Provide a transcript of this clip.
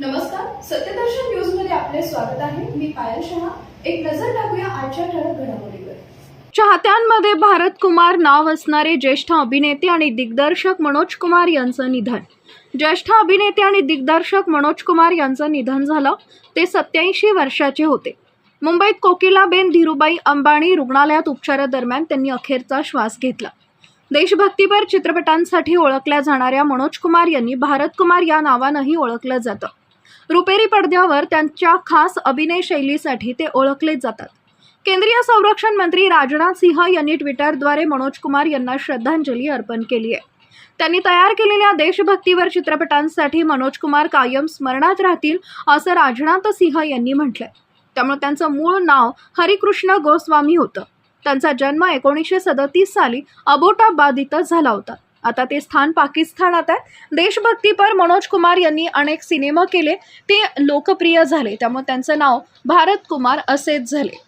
नमस्कार सत्यदर्शन न्यूजमध्ये आपले स्वागत आहे. मी पायल शहा. एक नजर टाकूया आजच्या ठळक घडामोडीवर. चाहत्यांमध्ये भारत कुमार नाव असणारे ज्येष्ठ अभिनेते आणि दिग्दर्शक मनोज कुमार यांचं निधन. ज्येष्ठ अभिनेते आणि दिग्दर्शक मनोज कुमार यांचं निधन झालं. ते सत्याऐंशी वर्षाचे होते. मुंबईत कोकिलाबेन धीरुबाई अंबाणी रुग्णालयात उपचारादरम्यान त्यांनी अखेरचा श्वास घेतला. देशभक्तीपर चित्रपटांसाठी ओळखल्या जाणाऱ्या मनोज कुमार यांनी भारत कुमार या नावानंही ओळखलं जातं. रुपेरी पडद्यावर त्यांच्या खास अभिनय शैलीसाठी ते ओळखले जातात. केंद्रीय संरक्षण मंत्री राजनाथ सिंह यांनी ट्विटरद्वारे मनोज कुमार यांना श्रद्धांजली अर्पण केली आहे. त्यांनी तयार केलेल्या देशभक्तीवर चित्रपटांसाठी मनोज कुमार कायम स्मरणात राहतील असं राजनाथ सिंह यांनी म्हटलंय. त्यामुळे त्यांचं मूळ नाव हरिकृष्ण गोस्वामी होतं. त्यांचा जन्म एकोणीसशे सदतीस साली अबोटाबाद इथं झाला होता. आता ते स्थान पाकिस्तानात आहे. देशभक्तीपर मनोज कुमार यांनी अनेक सिनेमा केले. ते लोकप्रिय झाले. त्यामुळे त्यांचं नाव भारत कुमार असेच झाले.